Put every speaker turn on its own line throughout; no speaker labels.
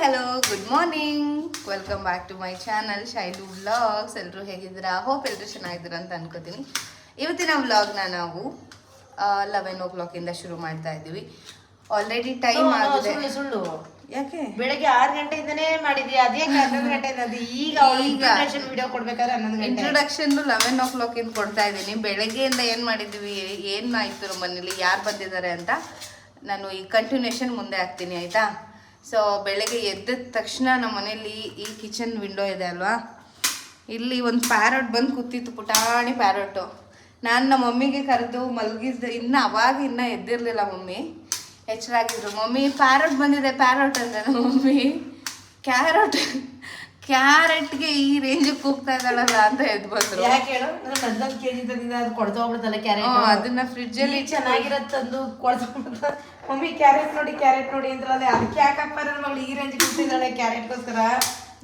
Hello good morning welcome back to my channel Shailu vlogs ಎಲ್ಲರೂ ಹೇಗಿದ್ದೀರಾ? Hope ಎಲ್ಲರೂ ಚೆನ್ನಾಗಿದ್ದೀರಾ ಅಂತ ಅನ್ಕೋತೀನಿ. ಇವತ್ತಿನ ವ್ಲಾಗ್ನ ನಾವು ಲೆವೆನ್ ಓ ಕ್ಲಾಕಿಂದ ಶುರು ಮಾಡ್ತಾ ಇದ್ದೀವಿ. ಆಲ್ರೆಡಿ ಟೈಮ್ ಆಗಿದೆ.
ಸುಳ್ಳು
ಯಾಕೆ?
ಬೆಳಗ್ಗೆ ಆರು ಗಂಟೆಯಿಂದನೇ ಮಾಡಿದ್ಯಾ? ಅದೇ ಹನ್ನೊಂದು ಗಂಟೆಯಿಂದ ಅದು? ಈಗ. ಇಂಟ್ರಡಕ್ಷನ್ ವಿಡಿಯೋ ಕೊಡ್ಬೇಕಾದ್ರೆ ಹನ್ನೊಂದು ಗಂಟೆ.
ಇಂಟ್ರೊಡಕ್ಷನ್ ಲೆವೆನ್ ಓ ಕ್ಲಾಕಿಂದ ಕೊಡ್ತಾ ಇದ್ದೀನಿ. ಬೆಳಗ್ಗೆಯಿಂದ ಏನು ಮಾಡಿದ್ವಿ ಏನಾಯಿತು ನಮ್ಮ ಮನೇಲಿ? ಯಾರು ಬಂದಿದ್ದಾರೆ ಅಂತ ನಾನು ಈ ಕಂಟಿನ್ಯೂಷನ್ ಮುಂದೆ ಹಾಕ್ತೀನಿ ಆಯಿತಾ? ಸೊ ಬೆಳಗ್ಗೆ ಎದ್ದ ತಕ್ಷಣ ನಮ್ಮ ಮನೇಲಿ ಈ ಕಿಚನ್ ವಿಂಡೋ ಇದೆ ಅಲ್ವಾ? ಇಲ್ಲಿ ಒಂದು ಪ್ಯಾರಟ್ ಬಂದು ಕೂತಿತ್ತು ಪುಟಾಣಿ ಪ್ಯಾರೋಟು ನಾನು ನಮ್ಮ ಮಮ್ಮಿಗೆ ಕರೆದು ಮಲಗಿದ್ದ ಇನ್ನು ಅವಾಗ ಇನ್ನೂ ಎದ್ದಿರಲಿಲ್ಲ ಮಮ್ಮಿ. ಎಚ್ಚರಾಗಿದ್ರು. ಮಮ್ಮಿ ಪ್ಯಾರೋಟ್ ಬಂದಿದೆ ಪ್ಯಾರೋಟ್ ಅಂದ್ರೆ ನಮ್ಮ ಮಮ್ಮಿ. ಕ್ಯಾರಟ್ ಕ್ಯಾರೆಟ್ಗೆ ಈ ರೇಂಜಿಗೆ ಕೂಗ್ತಾ ಇದ್ದಾಳಲ್ಲ ಅಂತ ಎದ್ದು ಬಂದ್ರು. ಅದನ್ನ ಫ್ರಿಡ್ಜಲ್ಲಿ
ಚೆನ್ನಾಗಿರತ್ತಂದು ಚೆನ್ನಾಗಿರತ್ ತಂದು ಕೊಡ್ತಾ ಮಮ್ಮಿ ಕ್ಯಾರೆಟ್ ನೋಡಿ ಕ್ಯಾರೆಟ್ ನೋಡಿ ಅಂದ್ರಲ್ಲ ಅದಕ್ಕೆ ಯಾಕಪ್ಪ ನನ್ನ ಮಗಳು? ಈ ರೇಂಜ್ ಕೊಡ್ತಿದ್ದಾಳೆ ಕ್ಯಾರೆಟ್ಗೋಸ್ಕರ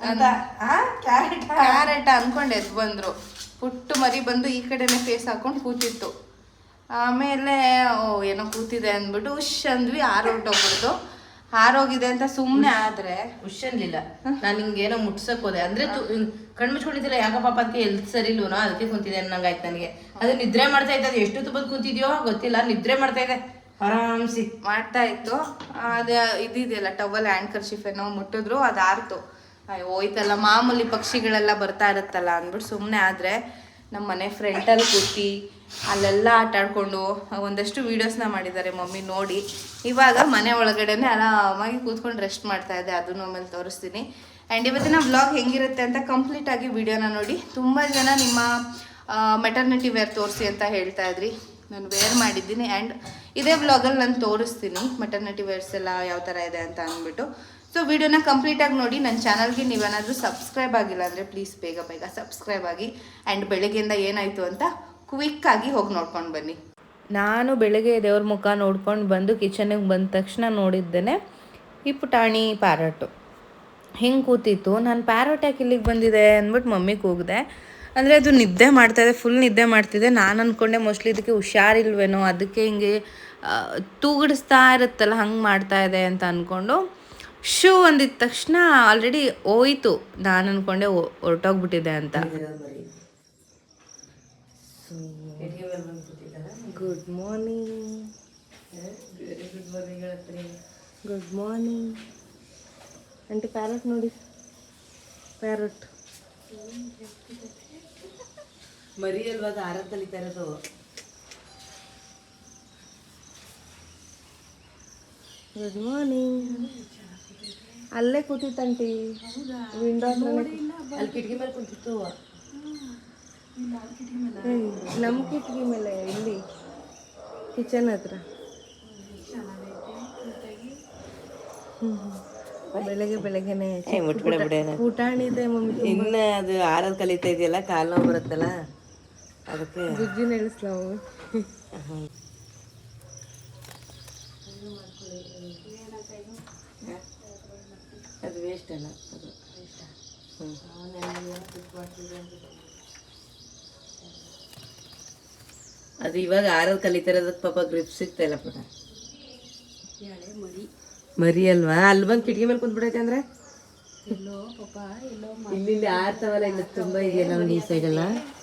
ಅಂತ. ಆ ಕ್ಯಾರೆಟ್
ಕ್ಯಾರೆಟ್ ಅನ್ಕೊಂಡು ಎದ್ದು ಬಂದ್ರು. ಪುಟ್ಟು ಮರಿ ಬಂದು ಈ ಕಡೆನೇ ಫೇಸ್ ಹಾಕೊಂಡು ಕೂತಿತ್ತು. ಆಮೇಲೆ ಓ ಏನೋ ಕೂತಿದೆ ಅಂದ್ಬಿಟ್ಟು ಹುಷ್ ಅಂದ್ವಿ ಆರೋಗ್ಬಿಡ್ದು ಆರೋಗಿದೆ ಅಂತ ಸುಮ್ಮನೆ ಆದ್ರೆ.
ಹುಷನ್ಲಿಲ್ಲ ನಾನು ಏನೋ ಮುಟ್ಸಕ್ ಹೋದೆ. ಅಂದ್ರೆ ತು- ಹಿಂಗ್ ಕಣ್ ಮುಚ್ಕೊಂಡಿದ್ದಿಲ್ಲ ಯಾಕಪ್ಪ ಅದಕ್ಕೆ ಎಲ್ತ್ ಸರಿ ಇಲ್ವನೋ ಅದಕ್ಕೆ ಕುಂತಿದೆ ಅನ್ನಂಗಾಯ್ತು ನನಗೆ. ಅದು ನಿದ್ರೆ ಮಾಡ್ತಾ ಇದ್ದೆ. ಅದು ಎಷ್ಟು ತುಪ್ಪದ್ ಕುಂತಿದ್ಯೋ ಗೊತ್ತಿಲ್ಲ ನಿದ್ರೆ ಮಾಡ್ತಾ ಇದೆ ಆರಾಮ್ಸಿ
ಮಾಡ್ತಾ ಇತ್ತು. ಅದೇ ಇದಿದೆಯಲ್ಲ ಟವಲ್ ಹ್ಯಾಂಡ್ ಕರ್ಶಿಫ್ ಏನೋ ಮುಟ್ಟಿದ್ರು ಅದು ಆರ್ತು. ಅಯ್ಯೋ, ಹೋಯ್ತಲ್ಲ ಮಾಮೂಲಿ ಪಕ್ಷಿಗಳೆಲ್ಲ ಬರ್ತಾ ಇರುತ್ತಲ್ಲ ಅಂದ್ಬಿಟ್ಟು ಸುಮ್ಮನೆ ಆದರೆ ನಮ್ಮ ಮನೆ ಫ್ರೆಂಟಲ್ಲಿ ಕೂತಿ ಅಲ್ಲೆಲ್ಲ ಆಟ ಆಡ್ಕೊಂಡು ಒಂದಷ್ಟು ವೀಡಿಯೋಸ್ನ ಮಾಡಿದ್ದಾರೆ ಮಮ್ಮಿ ನೋಡಿ. ಇವಾಗ ಮನೆ ಒಳಗಡೆನೆ ಆರಾಮಾಗಿ ಕೂತ್ಕೊಂಡು ರೆಸ್ಟ್ ಮಾಡ್ತಾ ಇದೆ ಅದನ್ನು ಆಮೇಲೆ ತೋರಿಸ್ತೀನಿ. ಆ್ಯಂಡ್ ಇವತ್ತಿನ ವ್ಲಾಗ್ ಹೆಂಗಿರುತ್ತೆ ಅಂತ ಕಂಪ್ಲೀಟಾಗಿ ವಿಡಿಯೋನ ನೋಡಿ. ತುಂಬ ಜನ ನಿಮ್ಮ ಮೆಟರ್ನಿಟಿ ವೇರ್ ತೋರಿಸಿ ಅಂತ ಹೇಳ್ತಾ ಇದ್ರಿ. ನಾನು ವೇರ್ ಮಾಡಿದ್ದೀನಿ ಆ್ಯಂಡ್ ಇದೇ ವ್ಲಾಗಲ್ಲಿ ನಾನು ತೋರಿಸ್ತೀನಿ ಮಟರ್ನಿಟಿ ವೇರ್ಸ್ ಎಲ್ಲ ಯಾವ ಥರ ಇದೆ ಅಂತ ಅಂದ್ಬಿಟ್ಟು. ಸೊ ವಿಡಿಯೋನ ಕಂಪ್ಲೀಟಾಗಿ ನೋಡಿ ನನ್ನ ಚಾನಲ್ಗೆ ನೀವೇನಾದರೂ ಸಬ್ಸ್ಕ್ರೈಬ್ ಆಗಿಲ್ಲ ಅಂದರೆ ಪ್ಲೀಸ್ ಬೇಗ ಬೇಗ ಸಬ್ಸ್ಕ್ರೈಬ್ ಆಗಿ ಆ್ಯಂಡ್ ಬೆಳಗ್ಗೆಯಿಂದ ಏನಾಯಿತು ಅಂತ ಕ್ವಿಕ್ಕಾಗಿ ಹೋಗಿ ನೋಡ್ಕೊಂಡು ಬನ್ನಿ. ನಾನು ಬೆಳಗ್ಗೆ ದೇವ್ರ ಮುಖ ನೋಡ್ಕೊಂಡು ಬಂದು ಕಿಚನಿಗೆ ಬಂದ ತಕ್ಷಣ ನೋಡಿದ್ದೇನೆ, ಈ ಪುಟಾಣಿ ಪ್ಯಾರಟು ಹಿಂಗೆ ಕೂತಿತ್ತು. ನಾನು ಪ್ಯಾರಟ್ ಯಾಕೆ ಇಲ್ಲಿಗೆ ಬಂದಿದೆ ಅಂದ್ಬಿಟ್ಟು ಮಮ್ಮಿಗೆ ಕೂಗಿದೆ. ಅಂದರೆ ಅದು ನಿದ್ದೆ ಮಾಡ್ತಾಯಿದೆ ಫುಲ್ ನಿದ್ದೆ ಮಾಡ್ತಿದೆ. ನಾನು ಅಂದ್ಕೊಂಡೆ ಮೋಸ್ಟ್ಲಿ ಇದಕ್ಕೆ ಹುಷಾರಿಲ್ವೇನೋ, ಅದಕ್ಕೆ ಹಿಂಗೆ ತೂಗಡಿಸ್ತಾ ತೂಗಿಡಿಸ್ತಾ ಇರುತ್ತಲ್ಲ, ಹಂಗೆ ಮಾಡ್ತಾ ಇದೆ ಅಂತ ಅಂದ್ಕೊಂಡು ಶೂ ಅಂದಿದ ತಕ್ಷಣ ಆಲ್ರೆಡಿ ಹೋಯ್ತು. ನಾನು ಅಂದ್ಕೊಂಡೆ ಹೊರಟೋಗ್ಬಿಟ್ಟಿದೆ ಅಂತ. Good morning good morning aunty parrot ನೋಡಿ. ಪ್ಯಾರಟ್
ಮರಿ ಅಲ್ವಾ ಆರ ಕಲಿತಾ ಇರೋದು
ಗುಡ್ ಮಾರ್ನಿಂಗ್ ಅಲ್ಲೇ ಕೂತಿತ್ತಂಟಿ ವಿಂಡೋ
ಅಲ್ಲಿ ಕಿಟಕಿ ಮೇಲೆ ಕೂತಿತ್ತು
ನಮ್ಮ ಕಿಟಕಿ ಮೇಲೆ ಇಲ್ಲಿ ಕಿಚನ್ ಹತ್ರ. ಬೆಳಗ್ಗೆ ಬೆಳಗ್ಗೆನೆ ಊಟ ಮಮ್ಮಿ
ಇನ್ನ ಅದು ಆರದ್ ಕಲಿತಾ ಇದೆಯಲ್ಲ ಕಾಲ್ ನೋವು ಬರುತ್ತಲ್ಲ? ಅದಕ್ಕೆ
ಬುಜ್ಜಿನ ಇಳಿಸ್ಲ
ಅದು ವೇಸ್ಟ್ ಅಲ್ಲ ಅದು. ಅದು ಇವಾಗ ಆರ ಕಲಿತಿರೋದಕ್ಕೆ ಪಾಪ ಗ್ರಿಪ್ ಸಿಗ್ತಾ ಇಲ್ಲ ಪುಟ ಮರಿ ಅಲ್ವಾ ಅಲ್ಲಿ ಬಂದು ಕಿಟಕಿ ಮೇಲೆ ಕುಂತ್ಬಿಡೈತೆ ಅಂದ್ರೆ ಇಲ್ಲಿ ಆರ್ತವಲ್ಲ ಇಲ್ಲ ತುಂಬಾ ಇದೆಯಲ್ಲ ಒಂದು ಈ ಸೈಡ್ ಎಲ್ಲ ಹಾ. ಹ್ಮ್.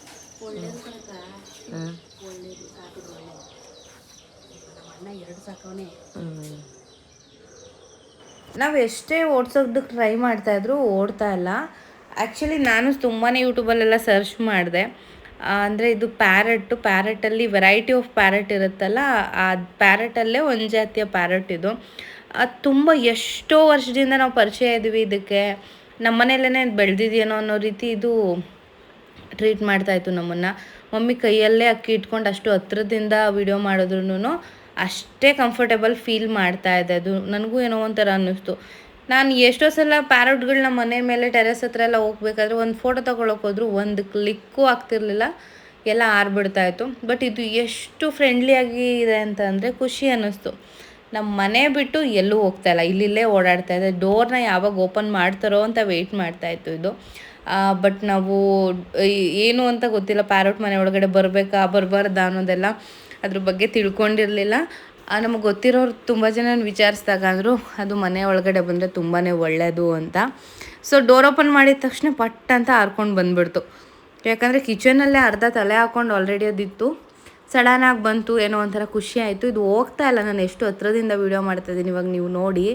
ನಾವು ಎಷ್ಟೇ ಓಡ್ಸೋದಕ್ಕೆ ಟ್ರೈ ಮಾಡ್ತಾ ಇದ್ರು ಓಡ್ತಾ ಇಲ್ಲ. ಆ್ಯಕ್ಚುಲಿ ನಾನು ತುಂಬಾ ಯೂಟ್ಯೂಬಲ್ಲೆಲ್ಲ ಸರ್ಚ್ ಮಾಡಿದೆ. ಅಂದರೆ ಇದು ಪ್ಯಾರೆಟ್ಟು ಪ್ಯಾರೆಟಲ್ಲಿ ವೆರೈಟಿ ಆಫ್ ಪ್ಯಾರೆಟ್ ಇರುತ್ತಲ್ಲ, ಆ ಪ್ಯಾರೆಟಲ್ಲೇ ಒಂದು ಜಾತಿಯ ಪ್ಯಾರೆಟ್ ಇದು. ಅದು ತುಂಬ ಎಷ್ಟೋ ವರ್ಷದಿಂದ ನಾವು ಪರಿಚಯ ಇದ್ದೀವಿ ಇದಕ್ಕೆ. ನಮ್ಮ ಮನೆಯಲ್ಲೇ ಬೆಳೆದಿದೆಯೇನೋ ಅನ್ನೋ ರೀತಿ ಇದು ಟ್ರೀಟ್ ಮಾಡ್ತಾಯಿತ್ತು ನಮ್ಮನ್ನು. ಮಮ್ಮಿ ಕೈಯಲ್ಲೇ ಅಕ್ಕಿ ಇಟ್ಕೊಂಡು ಅಷ್ಟು ಹತ್ರದಿಂದ ವಿಡಿಯೋ ಮಾಡಿದ್ರು ಅಷ್ಟೇ ಕಂಫರ್ಟೇಬಲ್ ಫೀಲ್ ಮಾಡ್ತಾ ಇದೆ. ಅದು ನನಗೂ ಏನೋ ಒಂಥರ ಅನ್ನಿಸ್ತು. ನಾನು ಎಷ್ಟೋ ಸಲ ಪ್ಯಾರಟ್ಗಳನ್ನ ಮನೆ ಮೇಲೆ ಟೆರೆಸ್ ಹತ್ರ ಎಲ್ಲ ಹೋಗ್ಬೇಕಾದ್ರೆ ಒಂದು ಫೋಟೋ ತೊಗೊಳಕ್ಕೆ ಹೋದ್ರು ಒಂದು ಕ್ಲಿಕ್ಕೂ ಆಗ್ತಿರ್ಲಿಲ್ಲ. ಎಲ್ಲ ಆರ್ಬಿಡ್ತಾ ಇತ್ತು. ಬಟ್ ಇದು ಎಷ್ಟು ಫ್ರೆಂಡ್ಲಿಯಾಗಿ ಇದೆ ಅಂತ ಅಂದರೆ ಖುಷಿ ಅನ್ನಿಸ್ತು. ನಮ್ಮ ಮನೆ ಬಿಟ್ಟು ಎಲ್ಲೂ ಹೋಗ್ತಾ ಇಲ್ಲ. ಇಲ್ಲಿಲ್ಲೇ ಓಡಾಡ್ತಾ ಇದೆ. ಡೋರ್ನ ಯಾವಾಗ ಓಪನ್ ಮಾಡ್ತಾರೋ ಅಂತ ವೆಯ್ಟ್ ಮಾಡ್ತಾ ಇತ್ತು ಇದು. ಬಟ್ ನಾವು ಏನು ಅಂತ ಗೊತ್ತಿಲ್ಲ. ಪ್ಯಾರೋಟ್ ಮನೆ ಒಳಗಡೆ ಬರಬೇಕಾ, ಬರಬಾರ್ದಾ ಅನ್ನೋದೆಲ್ಲ ಅದ್ರ ಬಗ್ಗೆ ತಿಳ್ಕೊಂಡಿರಲಿಲ್ಲ. ನಮಗೆ ಗೊತ್ತಿರೋರು ತುಂಬ ಜನ ವಿಚಾರಿಸಿದಾಗ ಅಂದರು, ಅದು ಮನೆ ಒಳಗಡೆ ಬಂದರೆ ತುಂಬಾ ಒಳ್ಳೆಯದು ಅಂತ. ಸೊ ಡೋರ್ ಓಪನ್ ಮಾಡಿದ ತಕ್ಷಣ ಪಟ್ ಅಂತ ಹಾರ್ಕೊಂಡು ಬಂದ್ಬಿಡ್ತು. ಯಾಕಂದರೆ ಕಿಚನಲ್ಲೇ ಅರ್ಧ ತಲೆ ಹಾಕ್ಕೊಂಡು ಆಲ್ರೆಡಿ ಅದಿತ್ತು. ಸಡನ್ನಾಗಿ ಬಂತು, ಏನೋ ಒಂಥರ ಖುಷಿ ಆಯಿತು. ಇದು ಹೋಗ್ತಾ ಇಲ್ಲ. ನಾನು ಎಷ್ಟು ಹತ್ರದಿಂದ ವೀಡಿಯೋ ಮಾಡ್ತಾಯಿದ್ದೀನಿ ಇವಾಗ ನೀವು ನೋಡಿ.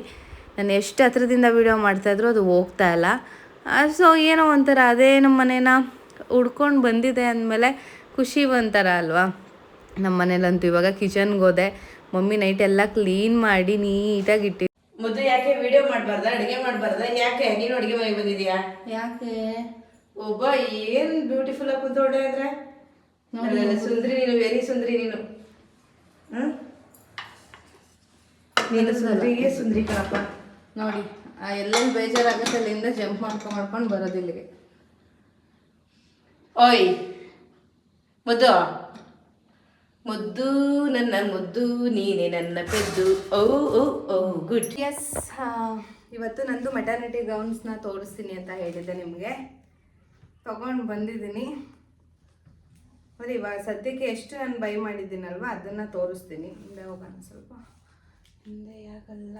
ನಾನು ಎಷ್ಟು ಹತ್ರದಿಂದ ವೀಡಿಯೋ ಮಾಡ್ತಾಯಿದ್ರು ಅದು ಹೋಗ್ತಾ ಇಲ್ಲ. ಸೊ ಏನೋ ಒಂಥರ ಅದೇ ನಮ್ಮ ಮನೇನ ಹುಡ್ಕೊಂಡು ಬಂದಿದೆ ಅಂದಮೇಲೆ ಖುಷಿ ಒಂಥರ ಅಲ್ವಾ? ನಮ್ಮ ಮನೇಲಂತೂ ಇವಾಗ ಕಿಚನ್ಗೆ ಹೋದೆ. ಮಮ್ಮಿ ನೈಟ್ ಎಲ್ಲ ಕ್ಲೀನ್ ಮಾಡಿ ನೀಟಾಗಿ ಇಟ್ಟಿ
ಮುದ್ದು ಯಾಕೆ ವಿಡಿಯೋ ಮಾಡಬಾರ್ದ? ಅಡುಗೆ ಮಾಡಬಾರ್ದ? ಯಾಕೆ? ನೀನು ಅಡುಗೆ ಮನೆಗೆ ಬಂದಿದ್ಯಾ?
ಯಾಕೆ?
ಒಬ್ಬ ಏನ್ ಬ್ಯೂಟಿಫುಲ್ ಆಗಿ ಕುಂತೋಡೆ ಅಂದ್ರೆ? ಸುಂದ್ರಿ ನೀನು ವೆರಿ ಸುಂದ್ರಿ ನೀನು. ಹ್ಮ್? ನೀನು ಸುಂದ್ರಿಗೆ ಸುಂದ್ರಿ ಕಣಪ್ಪ.
ನೋಡಿ. ಎಲ್ಲೆಲ್ಲಿ ಬೇಜಾರಾಗುತ್ತೆ ಅಲ್ಲಿಂದ ಜಂಪ್ ಮಾಡ್ಕೊಂಡು ಮಾಡ್ಕೊಂಡು ಬರೋದು ಇಲ್ಲಿಗೆ.
ಓಯ್ ಮುದ್ದು. ಮುದ್ದು ನನ್ನ ಮುದ್ದು ನೀನೆ ನನ್ನ ಪೆದ್ದು. ಓ ಓ ಓ ಗುಡ್.
ಎಸ್ ಇವತ್ತು ನಂದು ಮೆಟರ್ನಿಟಿ ಗೌನ್ಸ್ನ ತೋರಿಸ್ತೀನಿ ಅಂತ ಹೇಳಿದ್ದೆ ನಿಮಗೆ. ತಗೊಂಡು ಬಂದಿದ್ದೀನಿ. ಬರೀ ಇವಾಗ ಸದ್ಯಕ್ಕೆ ಎಷ್ಟು ನಾನು ಬೈ ಮಾಡಿದ್ದೀನಲ್ವ ಅದನ್ನು ತೋರಿಸ್ತೀನಿ. ಹಿಂದೆ ಹೋಗೋಣ ಸ್ವಲ್ಪ. ಹಿಂದೆ ಯಾಕಲ್ಲ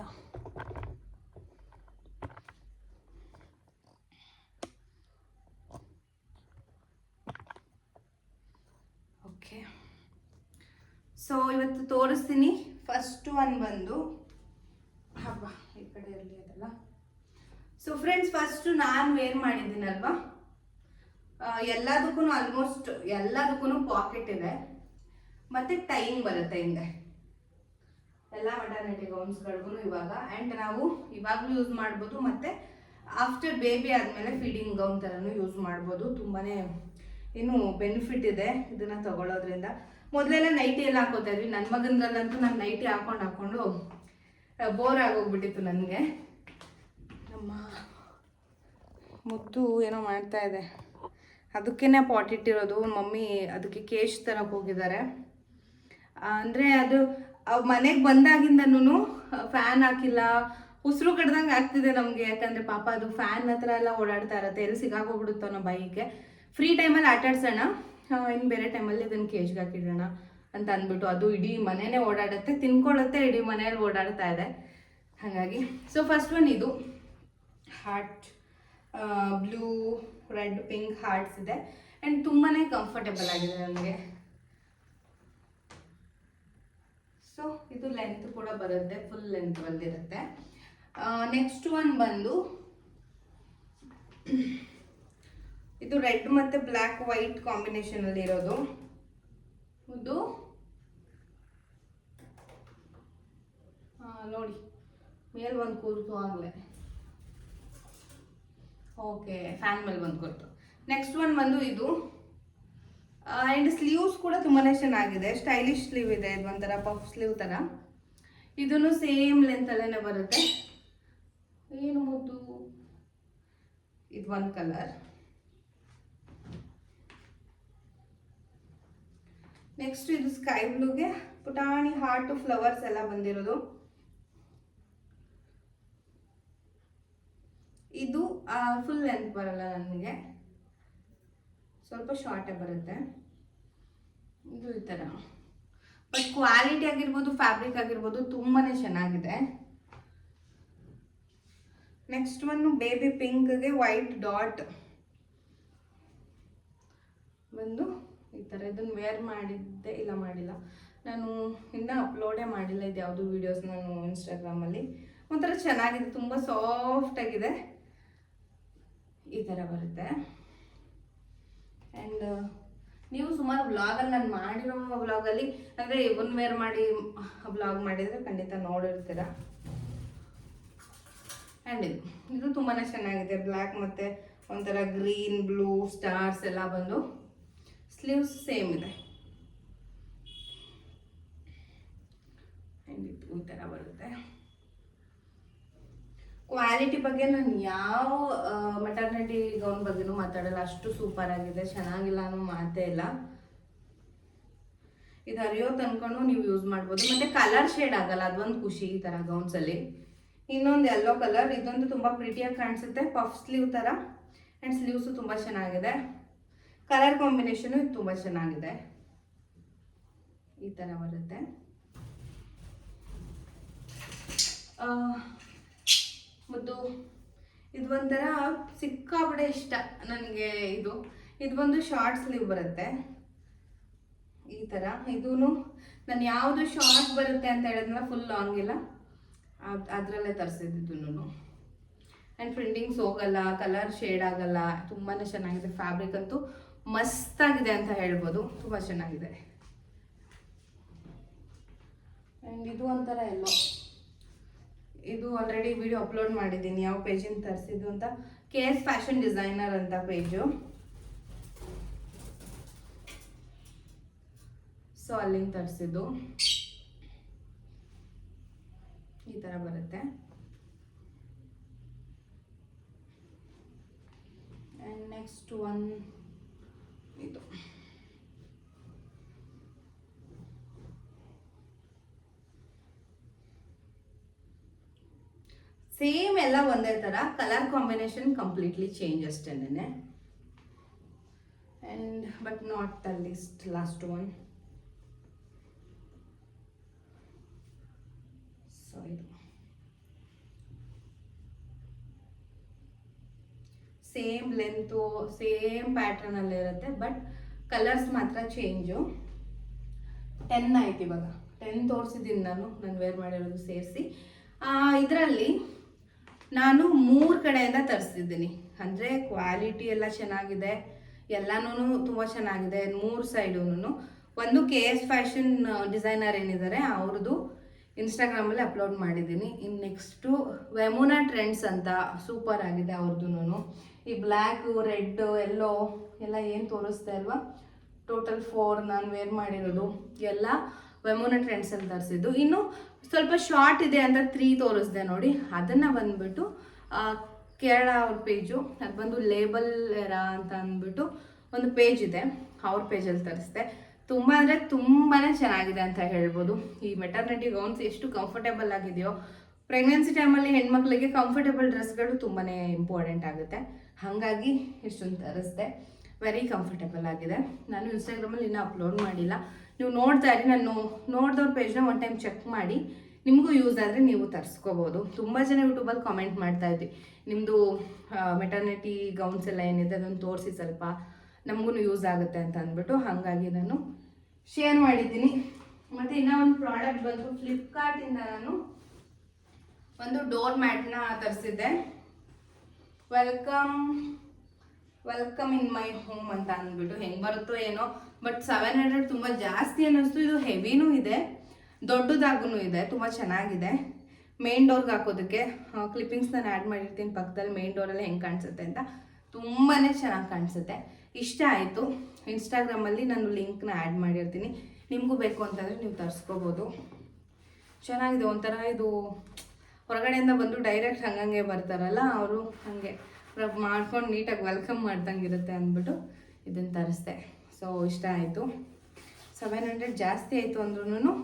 ಓಕೆ ಸೊ ಇವತ್ತು ತೋರಿಸ್ತೀನಿ ಫಸ್ಟ್ ಒನ್ ಬಂದು. ಹಬ್ಬ, ಈ ಕಡೆ ಇರಲಿ ಅದಲ್ಲ. ಸೊ ಫ್ರೆಂಡ್ಸ್ ಫಸ್ಟ್ ನಾನು ವೇರ್ ಮಾಡಿದ್ದೀನಲ್ವಾ? ಎಲ್ಲದಕ್ಕೂ ಆಲ್ಮೋಸ್ಟ್ ಎಲ್ಲದಕ್ಕೂ ಪಾಕೆಟ್ ಇದೆ. ಮತ್ತೆ ಟೈಮ್ ಬರುತ್ತೆ ಹಿಂದೆ ಎಲ್ಲ ಮಟರ್ನಿಟಿ ಗೌನ್ಸ್ಗಳಿಗೂ ಇವಾಗ. ಆ್ಯಂಡ್ ನಾವು ಇವಾಗಲೂ ಯೂಸ್ ಮಾಡ್ಬೋದು. ಮತ್ತೆ ಆಫ್ಟರ್ ಬೇಬಿ ಆದಮೇಲೆ ಫೀಡಿಂಗ್ ಗೌನ್ ಥರನೂ ಯೂಸ್ ಮಾಡ್ಬೋದು. ತುಂಬಾ ಏನು ಬೆನಿಫಿಟ್ ಇದೆ ಇದನ್ನು ತಗೊಳ್ಳೋದ್ರಿಂದ ಮೊದಲೆಲ್ಲ ನೈಟಿ ಎಲ್ಲ ಹಾಕೋತಾ ಇದ್ವಿ. ನನ್ನ ಮಗಂದ್ರಲ್ಲಂತೂ ನಾನು ನೈಟಿ ಹಾಕೊಂಡು ಹಾಕೊಂಡು ಬೋರ್ ಆಗೋಗ್ಬಿಟ್ಟಿತ್ತು ನನಗೆ. ನಮ್ಮ ಮುದ್ದು ಏನೋ ಮಾಡ್ತಾ ಇದೆ. ಅದಕ್ಕೇ ಪಾಟ್ ಇಟ್ಟಿರೋದು. ಮಮ್ಮಿ ಅದಕ್ಕೆ ಕೇಶ್ ತರಕ್ಕೆ ಹೋಗಿದ್ದಾರೆ. ಅಂದರೆ ಅದು ಮನೆಗೆ ಬಂದಾಗಿಂದನೂ ಫ್ಯಾನ್ ಹಾಕಿಲ್ಲ. ಉಸಿರು ಕಡ್ದಂಗೆ ಆಗ್ತಿದೆ ನಮಗೆ. ಯಾಕಂದರೆ ಪಾಪ ಅದು ಫ್ಯಾನ್ ಹತ್ರ ಎಲ್ಲ ಓಡಾಡ್ತಾ ಇರತ್ತೆ. ಎಲ್ಲಿ ಸಿಗಾಕೋಗ್ಬಿಡುತ್ತೋ ನಮ್ಮ ಬೈಕ್ಗೆ ಫ್ರೀ ಟೈಮಲ್ಲಿ ಆಟಾಡ್ಸೋಣ. ಇನ್ನು ಬೇರೆ ಟೈಮಲ್ಲಿ ಇದನ್ನು ಕೇಜ್ಗೆ ಹಾಕಿಡೋಣ ಅಂತ ಅಂದ್ಬಿಟ್ಟು ಅದು ಇಡೀ ಮನೆನೇ ಓಡಾಡುತ್ತೆ ತಿನ್ಕೊಳ್ಳುತ್ತೆ ಇಡೀ ಮನೆಯಲ್ಲಿ ಓಡಾಡ್ತಾ ಇದೆ. ಹಾಗಾಗಿ ಸೊ ಫಸ್ಟ್ ಒನ್ ಇದು. Heart blue red pink hearts ಇದೆ. ಆ್ಯಂಡ್ ತುಂಬಾ ಕಂಫರ್ಟೇಬಲ್ ಆಗಿದೆ ನನಗೆ ಸೊ ಇದು ಲೆಂತ್ ಕೂಡ ಬರುತ್ತೆ ಫುಲ್ ಲೆಂತ್ ಬಂದಿರುತ್ತೆ ನೆಕ್ಸ್ಟ್ ಒನ್ ಬಂದು ಇದು ರೆಡ್ ಮತ್ತು ಬ್ಲ್ಯಾಕ್ ವೈಟ್ ಕಾಂಬಿನೇಷನಲ್ಲಿ ಇರೋದು. ಇದು ನೋಡಿ. ಮೇಲ್ ಒಂದು ಕೂರ್ತು ಆಗಲೇ ಓಕೆ, ಫ್ಯಾನ್ ಮೇಲೆ ಒಂದು ಕೊಡ್ತು ನೆಕ್ಸ್ಟ್ ಒನ್ ಬಂದು ಇದು. ಆ್ಯಂಡ್ ಸ್ಲೀವ್ಸ್ ಕೂಡ ತುಂಬಾ ಚೆನ್ನಾಗಿದೆ. ಸ್ಟೈಲಿಶ್ ಸ್ಲೀವ್ ಇದೆ. ಇದು ಒಂಥರ ಪಫ್ ಸ್ಲೀವ್ ಥರ ಇದೂ ಸೇಮ್ ಲೆಂತಲ್ಲೇ ಬರುತ್ತೆ. ಏನು ಮುದ್ದು? ಇದು ಒಂದು ಕಲರ್ ನೆಕ್ಸ್ಟ್ ಇದು ಸ್ಕೈ ಬ್ಲೂಗೆ ಪುಟಾಣಿ ಹಾರ್ಟ್ ಫ್ಲವರ್ಸ್ ಎಲ್ಲ ಬಂದಿರೋದು. ಇದು ಫುಲ್ ಲೆಂತ್ ಬರಲ್ಲ ನನಗೆ. ಸ್ವಲ್ಪ ಶಾರ್ಟೇ ಬರುತ್ತೆ. ಇದು ಈ ಥರ ಬಟ್ ಕ್ವಾಲಿಟಿ ಆಗಿರ್ಬೋದು ಫ್ಯಾಬ್ರಿಕ್ ಆಗಿರ್ಬೋದು ತುಂಬಾ ಚೆನ್ನಾಗಿದೆ. ನೆಕ್ಸ್ಟ್ ಒಂದು ಬೇಬಿ ಪಿಂಕ್ಗೆ ವೈಟ್ ಡಾಟ್ ಬಂದು ಈ ಥರ ಇದನ್ನು ವೇರ್ ಮಾಡಿದ್ದೆ ಇಲ್ಲ ಮಾಡಿಲ್ಲ. ನಾನು ಇನ್ನೂ ಅಪ್ಲೋಡೇ ಮಾಡಿಲ್ಲ ಇದು ಯಾವುದು ವೀಡಿಯೋಸ್ ನಾನು ಇನ್ಸ್ಟಾಗ್ರಾಮಲ್ಲಿ ಒಂಥರ ಚೆನ್ನಾಗಿದೆ, ತುಂಬ ಸಾಫ್ಟಾಗಿದೆ ಈ ಥರ ಬರುತ್ತೆ. ಆ್ಯಂಡ್ ನೀವು ಸುಮಾರು ವ್ಲಾಗಲ್ಲಿ ನಾನು ಮಾಡಿರೋ ವ್ಲಾಗಲ್ಲಿ ಅಂದರೆ ಒನ್ ವೇರ್ ಮಾಡಿ ವ್ಲಾಗ್ ಮಾಡಿದರೆ ಖಂಡಿತ ನೋಡಿರ್ತೀರ. ಆ್ಯಂಡ್ ಇದು ಇದು ತುಂಬಾ ಚೆನ್ನಾಗಿದೆ. ಬ್ಲ್ಯಾಕ್ ಮತ್ತು ಒಂಥರ ಗ್ರೀನ್ ಬ್ಲೂ ಸ್ಟಾರ್ಸ್ ಎಲ್ಲ ಬಂದು. ಸ್ಲೀವ್ಸ್ ಸೇಮ್ ಇದೆ. ಈ ಥರ ಬರುತ್ತೆ. ಕ್ವಾಲಿಟಿ ಬಗ್ಗೆ ನಾನು ಯಾವ ಮೆಟರ್ನಿಟಿ ಗೌನ್ ಬಗ್ಗೆನೂ ಮಾತಾಡಲ್ಲ. ಅಷ್ಟು ಸೂಪರ್ ಆಗಿದೆ. ಚೆನ್ನಾಗಿಲ್ಲ ಅನ್ನೋ ಮಾತೇ ಇಲ್ಲ. ಇದು ಅರಿಯೋ ತನ್ಕೊಂಡು ನೀವು ಯೂಸ್ ಮಾಡ್ಬೋದು. ಮತ್ತೆ ಕಲರ್ ಶೇಡ್ ಆಗಲ್ಲ. ಅದೊಂದು ಖುಷಿ ಈ ಥರ ಗೌನ್ಸಲ್ಲಿ ಇನ್ನೊಂದು ಯೆಲ್ಲೋ ಕಲರ್ ಇದೊಂದು ತುಂಬ ಪ್ರಿಟಿಯಾಗಿ ಕಾಣಿಸುತ್ತೆ. ಪಫ್ ಸ್ಲೀವ್ ಥರ ಆ್ಯಂಡ್ ಸ್ಲೀವ್ಸು ತುಂಬ ಚೆನ್ನಾಗಿದೆ. ಕಲರ್ ಕಾಂಬಿನೇಷನು ತುಂಬ ಚೆನ್ನಾಗಿದೆ. ಈ ಥರ ಬರುತ್ತೆ. ಮತ್ತು ಇದು ಒಂಥರ ಸಿಕ್ಕಾಪಡೆ ಇಷ್ಟ ನನಗೆ ಇದು. ಇದು ಬಂದು ಶಾರ್ಟ್ ಸ್ಲೀವ್ ಬರುತ್ತೆ. ಈ ಥರ ಇದೂ ನಾನು ಯಾವುದು ಶಾರ್ಟ್ ಬರುತ್ತೆ ಅಂತ ಹೇಳಿದ್ನಲ್ಲ ಫುಲ್ ಲಾಂಗ್ ಇಲ್ಲ ಅದ್ರಲ್ಲೇ ತರಿಸಿದ್ದು ಆ್ಯಂಡ್ ಪ್ರಿಂಟಿಂಗ್ಸ್ ಹೋಗಲ್ಲ ಕಲರ್ ಶೇಡ್ ಆಗಲ್ಲ ತುಂಬಾ ಚೆನ್ನಾಗಿದೆ ಫ್ಯಾಬ್ರಿಕ್ ಅಂತೂ. ಮಸ್ತಾಗಿದೆ ಅಂತ ಹೇಳ್ಬೋದು. ತುಂಬ ಚೆನ್ನಾಗಿದೆ. ಆ್ಯಂಡ್ ಇದು ಒಂಥರ ಎಲ್ಲೋ. ಇದು ಆಲ್ರೆಡಿ ವಿಡಿಯೋ ಅಪ್ಲೋಡ್ ಮಾಡಿದ್ದೀನಿ. ಯಾವ ಪೇಜಿಂದ ತರಿಸಿದ್ದು ಅಂತ? ಕೆ ಎಸ್ ಫ್ಯಾಷನ್ ಡಿಸೈನರ್ ಅಂತ ಪೇಜು ಸೊ ಅಲ್ಲಿಂದ ತರಿಸಿದ್ದು. ಈ ಥರ ಬರುತ್ತೆ. ಆ್ಯಂಡ್ ನೆಕ್ಸ್ಟ್ ಒನ್ ಇದು ಸೇಮ್ ಎಲ್ಲ ಒಂದೇ ಥರ ಕಲರ್ ಕಾಂಬಿನೇಷನ್ ಕಂಪ್ಲೀಟ್ಲಿ ಚೇಂಜ್ ಅಷ್ಟೇನೆ. And but not the least last one so ಇದು ಸೇಮ್ ಲೆಂತು ಸೇಮ್ ಪ್ಯಾಟ್ರನಲ್ಲಿ ಇರುತ್ತೆ ಬಟ್ ಕಲರ್ಸ್ ಮಾತ್ರ ಚೇಂಜು ಟೆನ್ ಆಯ್ತು ಇವಾಗ. ಟೆನ್ ತೋರಿಸಿದ್ದೀನಿ ನಾನು ನಾನು ವೇರ್ ಮಾಡಿರೋದು ಸೇರಿಸಿ. ಇದರಲ್ಲಿ ನಾನು ಮೂರು ಕಡೆಯಿಂದ ತರಿಸಿದ್ದೀನಿ. ಅಂದರೆ ಕ್ವಾಲಿಟಿ ಎಲ್ಲ ಚೆನ್ನಾಗಿದೆ ಎಲ್ಲನೂ ತುಂಬ ಚೆನ್ನಾಗಿದೆ, ಮೂರು ಸೈಡೂ ಒಂದು ಕೆ ಎಸ್ ಫ್ಯಾಷನ್ ಡಿಸೈನರ್ ಏನಿದ್ದಾರೆ ಅವ್ರದ್ದು ಇನ್ಸ್ಟಾಗ್ರಾಮಲ್ಲಿ ಅಪ್ಲೋಡ್ ಮಾಡಿದ್ದೀನಿ. ಇನ್ನು ನೆಕ್ಸ್ಟು ವೆಮುನಾ ಟ್ರೆಂಡ್ಸ್ ಅಂತ ಸೂಪರ್ ಆಗಿದೆ ಅವ್ರದ್ದು ಈ ಬ್ಲ್ಯಾಕು ರೆಡ್ ಎಲ್ಲೋ ಎಲ್ಲ ಏನು ತೋರಿಸ್ತಾ ಇಲ್ವಾ ಟೋಟಲ್ ಫೋರ್ ನಾನು ವೇರ್ ಮಾಡಿರೋದು. ಎಲ್ಲ ವೆಮೋನ ಟ್ರೆಂಡ್ಸಲ್ಲಿ ತರಿಸಿದ್ದು. ಇನ್ನು ಸ್ವಲ್ಪ ಶಾರ್ಟ್ ಇದೆ ಅಂತ ತ್ರೀ ತೋರಿಸ್ದೆ ನೋಡಿ. ಅದನ್ನು ಬಂದ್ಬಿಟ್ಟು ಕೇರಳ ಅವ್ರ ಪೇಜು ಅದು ಬಂದು ಲೇಬಲ್ ಎರಾ ಅಂತ ಅಂದ್ಬಿಟ್ಟು ಒಂದು ಪೇಜ್ ಇದೆ. ಅವ್ರ ಪೇಜಲ್ಲಿ ತರಿಸ್ದೆ. ತುಂಬ ಅಂದರೆ ತುಂಬಾ ಚೆನ್ನಾಗಿದೆ ಅಂತ ಹೇಳ್ಬೋದು. ಈ ಮೆಟರ್ನಿಟಿ ಗೌನ್ಸ್ ಎಷ್ಟು ಕಂಫರ್ಟೇಬಲ್ ಆಗಿದೆಯೋ. ಪ್ರೆಗ್ನೆನ್ಸಿ ಟೈಮಲ್ಲಿ ಹೆಣ್ಮಕ್ಳಿಗೆ ಕಂಫರ್ಟೇಬಲ್ ಡ್ರೆಸ್ಗಳು ತುಂಬಾ ಇಂಪಾರ್ಟೆಂಟ್ ಆಗುತ್ತೆ. ಹಾಗಾಗಿ ಇಷ್ಟೊಂದು ತರಿಸ್ದೆ. ವೆರಿ ಕಂಫರ್ಟಬಲ್ ಆಗಿದೆ. ನಾನು ಇನ್ಸ್ಟಾಗ್ರಾಮಲ್ಲಿ ಇನ್ನೂ ಅಪ್ಲೋಡ್ ಮಾಡಿಲ್ಲ. ನೀವು ನೋಡ್ತಾ ಇರಿ, ನಾನು ನೋಡಿದವ್ರ ಪೇಜ್ನ ಒನ್ ಟೈಮ್ ಚೆಕ್ ಮಾಡಿ. ನಿಮಗೂ ಯೂಸ್ ಆದರೆ ನೀವು ತರಿಸ್ಕೋಬೋದು. ತುಂಬ ಜನ ಯೂಟ್ಯೂಬಲ್ಲಿ ಕಾಮೆಂಟ್ ಮಾಡ್ತಾ ಇದ್ವಿ. ನಿಮ್ಮದು ಮೆಟರ್ನಿಟಿ ಗೌನ್ಸ್ ಎಲ್ಲ ಏನಿದೆ ಅದನ್ನು ತೋರಿಸಿ ಸ್ವಲ್ಪ. ನಮಗೂ ಯೂಸ್ ಆಗುತ್ತೆ ಅಂತ ಅಂದ್ಬಿಟ್ಟು ಹಾಗಾಗಿ ನಾನು ಶೇರ್ ಮಾಡಿದ್ದೀನಿ. ಮತ್ತು ಇನ್ನೂ ಒಂದು ಪ್ರಾಡಕ್ಟ್ ಬಂದು ಫ್ಲಿಪ್ಕಾರ್ಟಿಂದ ನಾನು ಒಂದು ಡೋರ್ ಮ್ಯಾಟ್ನ ತರಿಸಿದ್ದೆ. Welcome welcome in my home ಅಂತ ಅಂದ್ಬಿಟ್ಟು ಹೆಂಗೆ ಬರುತ್ತೋ ಏನೋ. ಬಟ್ ಸೆವೆನ್ ಹಂಡ್ರೆಡ್ ತುಂಬ ಜಾಸ್ತಿ ಅನ್ನಿಸ್ತು. ಇದು ಹೆವಿನೂ ಇದೆ. ದೊಡ್ಡದಾಗೂ ಇದೆ. ತುಂಬ ಚೆನ್ನಾಗಿದೆ. ಮೇನ್ ಡೋರ್ಗೆ ಹಾಕೋದಕ್ಕೆ ಕ್ಲಿಪ್ಪಿಂಗ್ಸ್ ನಾನು ಆ್ಯಡ್ ಮಾಡಿರ್ತೀನಿ. ಪಕ್ಕದಲ್ಲಿ ಮೇನ್ ಡೋರಲ್ಲಿ ಹೆಂಗೆ ಕಾಣಿಸುತ್ತೆ ಅಂತ. ತುಂಬಾ ಚೆನ್ನಾಗಿ ಕಾಣಿಸುತ್ತೆ. ಇಷ್ಟ ಆಯಿತು. ಇನ್ಸ್ಟಾಗ್ರಾಮಲ್ಲಿ ನಾನು ಲಿಂಕ್ನ ಆ್ಯಡ್ ಮಾಡಿರ್ತೀನಿ. ನಿಮಗೂ ಬೇಕು ಅಂತಂದರೆ ನೀವು ತರಿಸ್ಕೋಬೋದು. ಚೆನ್ನಾಗಿದೆ ಒಂಥರ ಇದು ಹೊರಗಡೆಯಿಂದ ಬಂದು ಡೈರೆಕ್ಟ್ ಹಂಗಂಗೆ ಬರ್ತಾರಲ್ಲ, ಅವರು ಹಾಗೆ ಮಾಡ್ಕೊಂಡು ನೀಟಾಗಿ ವೆಲ್ಕಮ್ ಮಾಡ್ದಂಗೆ ಇರುತ್ತೆ ಅಂದ್ಬಿಟ್ಟು ಇದನ್ನು ತರಿಸ್ದೆ. ಸೊ ಇಷ್ಟ ಆಯಿತು. ಸೆವೆನ್ ಹಂಡ್ರೆಡ್ ಜಾಸ್ತಿ ಆಯಿತು ಅಂದ್ರೂ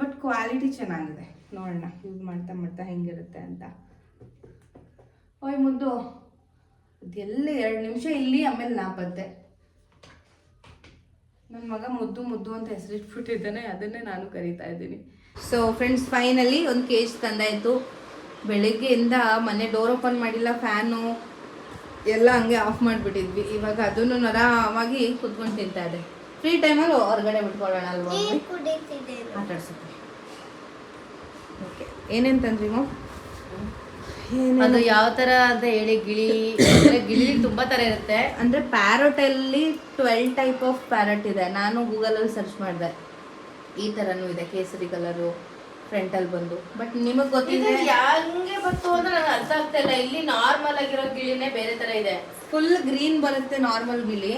ಬಟ್ ಕ್ವಾಲಿಟಿ ಚೆನ್ನಾಗಿದೆ. ನೋಡೋಣ ಯೂಸ್ ಮಾಡ್ತಾ ಮಾಡ್ತಾ ಹೆಂಗಿರುತ್ತೆ ಅಂತ. ಓಯ್ ಮುದ್ದು ಇದೆಲ್ಲ ಎರಡು ನಿಮಿಷ ಇಲ್ಲಿ ಆಮೇಲೆ ನಾಪತ್ತೆ ನನ್ನ ಮಗ ಮುದ್ದು ಮುದ್ದು ಅಂತ ಹೆಸರಿಟ್ಬಿಟ್ಟಿದ್ದಾನೆ ಅದನ್ನೇ ನಾನು ಕರಿತಾ ಇದ್ದೀನಿ. ಸೊ ಫ್ರೆಂಡ್ಸ್ ಫೈನಲಿ ಒಂದು ಕೇಜ್ ತಂದಾಯಿತು. ಬೆಳಗ್ಗೆಯಿಂದ ಮನೆ ಡೋರ್ ಓಪನ್ ಮಾಡಿಲ್ಲ ಫ್ಯಾನು ಎಲ್ಲ ಹಂಗೆ ಆಫ್ ಮಾಡಿಬಿಟ್ಟಿದ್ವಿ. ಇವಾಗ ಅದನ್ನು ಆರಾಮಾಗಿ ಕುತ್ಕೊಂಡು ತಿಂತಾ ಇದೆ. ಫ್ರೀ ಟೈಮಲ್ಲಿ ಹೊರಗಡೆ ಬಿಟ್ಕೊಳ್ಳೋಣ ಅಲ್ವಾ? ಮಾತಾಡ್ಸುತ್ತೆ ಓಕೆ ಏನೇನು ತಂದ್ರಿ ಮೋ?
ಅದು ಯಾವ ತರ ಅಂತ ಹೇಳಿ ಗಿಳಿ ಅಂದ್ರೆ ಗಿಳಿ ತುಂಬಾ ತರ ಇರುತ್ತೆ.
ಅಂದರೆ ಪ್ಯಾರಟಲ್ಲಿ ಟ್ವೆಲ್ ಟೈಪ್ ಆಫ್ ಪ್ಯಾರಟ್ ಇದೆ. ನಾನು ಗೂಗಲ್ ಅಲ್ಲಿ ಸರ್ಚ್ ಮಾಡಿದೆ. ಈ ಥರನೂ ಇದೆ ಕೇಸರಿ ಕಲರು ಫ್ರಂಟಲ್ಲಿ ಬಂದು. ಬಟ್ ನಿಮಗೆ ಗೊತ್ತಿದೆ
ಹಂಗೆ ಬಂತು ಅಂದ್ರೆ ನನಗೆ ಅರ್ಥ ಆಗ್ತಾ ಇಲ್ಲ. ಇಲ್ಲಿ ನಾರ್ಮಲ್ ಆಗಿರೋ ಗಿಳಿನೇ ಬೇರೆ ತರ ಇದೆ.
ಫುಲ್ ಗ್ರೀನ್ ಬರುತ್ತೆ ನಾರ್ಮಲ್ ಗಿಳಿ.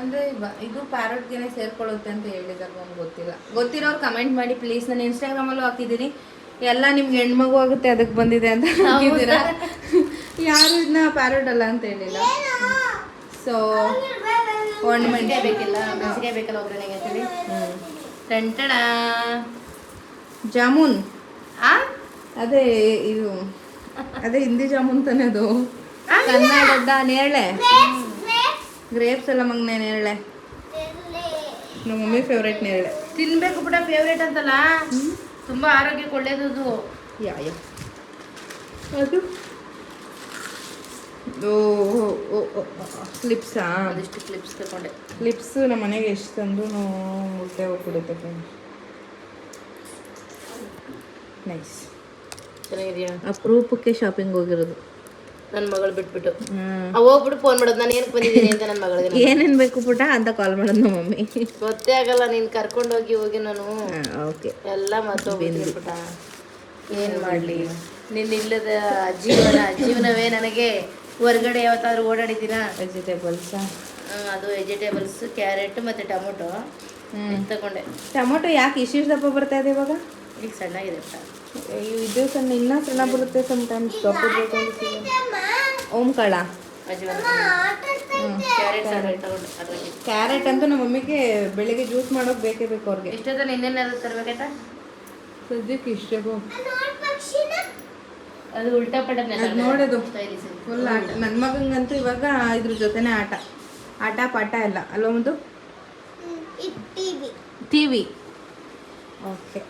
ಅಂದ್ರೆ ಇದು ಪ್ಯಾರಟ್ಗೆನೆ ಸೇರ್ಕೊಳ್ಳುತ್ತೆ ಅಂತ ಹೇಳಿದಾಗ ನಮ್ಗೆ ಗೊತ್ತಿಲ್ಲ. ಗೊತ್ತಿರೋರು ಕಮೆಂಟ್ ಮಾಡಿ ಪ್ಲೀಸ್ ನಾನು ಇನ್ಸ್ಟಾಗ್ರಾಮಲ್ಲೂ ಹಾಕಿದ್ದೀನಿ. ಎಲ್ಲ ನಿಮ್ಗೆ ಹೆಣ್ಮಗು ಆಗುತ್ತೆ ಅದಕ್ಕೆ ಬಂದಿದೆ ಅಂತ ಹಾಕಿದ್ದೀರಾ ಯಾರು ಇದನ್ನ ಪ್ಯಾರೋಡ್ ಅಲ್ಲ ಅಂತ ಹೇಳಿಲ್ಲ. ಸೊ ಒಣ
ಮೆಣಸಿಗೆ ಬೇಕಿಲ್ಲ ಮಜ್ಜಿಗೆ ಬೇಕಲ್ಲ ಒಗ್ಗರಣೆಗೆ ಅಂತೇಳಿ. ಟಂಟಡ.
ಜಾಮೂನ್.
ಆ?
ಅದೇ ಇದು ಅದೇ ಹಿಂದಿ ಜಾಮೂನ್ ತಾನೇ ಅದು. ಕನ್ನಡದ ನೇರಳೆ. ಗ್ರೇಪ್ಸ್ ಎಲ್ಲ ಮಗ್ನೆ ನೇರಳೆ. ನಮ್ಮ ಮಮ್ಮಿ ಫೇವ್ರೇಟ್ ನೇರಳೆ.
ತಿನ್ಬೇಕು ಬಿಡ ಫೇವ್ರೇಟ್ ಅಂತಲ್ಲ. ತುಂಬಾ ಆರೋಗ್ಯಕ್ಕೆ ಒಳ್ಳೇದು ಅದು
ಯಾ ಯಾ. ಅದು? ಓ ಓ ಕ್ಲಿಪ್ಸಾ
ಒಂದಿಷ್ಟು ಕ್ಲಿಪ್ಸ್ ತಗೊಂಡೆ.
ಕ್ಲಿಪ್ಸ್ ನಮ್ಮ ಮನೆಗೆ ಎಷ್ಟು ತಂದು ಮುಟ್ಟೆ ಹೋಗ್ಬಿಡುತ್ತೆ ನೈಸ್
ಚೆನ್ನಾಗಿದೆಯಾ?
ಅಪರೂಪಕ್ಕೆ ಶಾಪಿಂಗ್ ಹೋಗಿರೋದು.
ನನ್ನ ಮಗಳು ಬಿಟ್ಬಿಟ್ಟು. ಹೋಗ್ಬಿಟ್ಟು ಫೋನ್ ಮಾಡೋದು ನಾನು ಏನಕ್ಕೆ ಬಂದಿದ್ದೀನಿ ಅಂತ ನನ್ನ ಮಗಳಿಗೆ
ಏನೇನು ಬೇಕು ಪುಟ ಅಂತ ಕಾಲ್ ಮಾಡೋದು ನಮ್ಮ ಮಮ್ಮಿ.
ಗೊತ್ತೇ ಆಗಲ್ಲ ನೀನು ಕರ್ಕೊಂಡು ಹೋಗಿ ಹೋಗಿ ನಾನು.
ಓಕೆ
ಎಲ್ಲ ಪುಟ. ಏನು ಮಾಡಲಿ? ನಿನ್ನ ಇಲ್ಲದ ಜೀವನ ಜೀವನವೇ ನನಗೆ. ಹೊರ್ಗಡೆ ಯಾವತ್ತಾದ್ರೂ ಓಡಾಡಿದ್ದೀರಾ?
ವೆಜಿಟೇಬಲ್ಸ್
ಅದು ವೆಜಿಟೇಬಲ್ಸ್ ಕ್ಯಾರೆಟ್ ಮತ್ತು ಟೊಮೊಟೊ. ಇದ್ ತಗೊಂಡೆ.
ಟೊಮೊಟೊ ಯಾಕೆ ಇಷ್ಟು ದಪ್ಪ ಬರ್ತಾ ಇದೆ ಇವಾಗ?
ಈಗ ಸಣ್ಣಗಿದೆ ಊಟ
ಇದು ಸಣ್ಣ ಇನ್ನೂ ಸಣ್ಣ ಬರುತ್ತೆ ಸಮಟೈಮ್ಸ್ ದಪ್ಪ ಬೇಕು ಓಂ ಕಾಳ
ಅಜ್ವನ ಕ್ಯಾರೆಟ್
ಅಂತೂ ನಮ್ಮ ಮಮ್ಮಿಗೆ ಬೆಳಿಗ್ಗೆ ಜ್ಯೂಸ್ ಮಾಡೋಕೆ ಬೇಕೇ ಬೇಕು ಅವ್ರಿಗೆ.
ಇಷ್ಟೊತ್ತ ಇನ್ನೇನಾದ್ರು ತರ್ಬೇಕಾಯ್ತಾ
ಸದ್ಯಕ್ಕೆ ಇಷ್ಟಕ್ಕೂ
ಅದು ಉಲ್ಟಾ
ಅದ್ ನೋಡೋದು. ಫುಲ್ ಆಟ. ನನ್ನ ಮಗಂಗಂತೂ ಇವಾಗ ಇದ್ರ ಜೊತೆನೇ ಆಟ. ಆಟ ಪಾಠ ಎಲ್ಲ. ಅಲ್ವಾ ಒಂದು ಟಿವಿ ಓಕೆ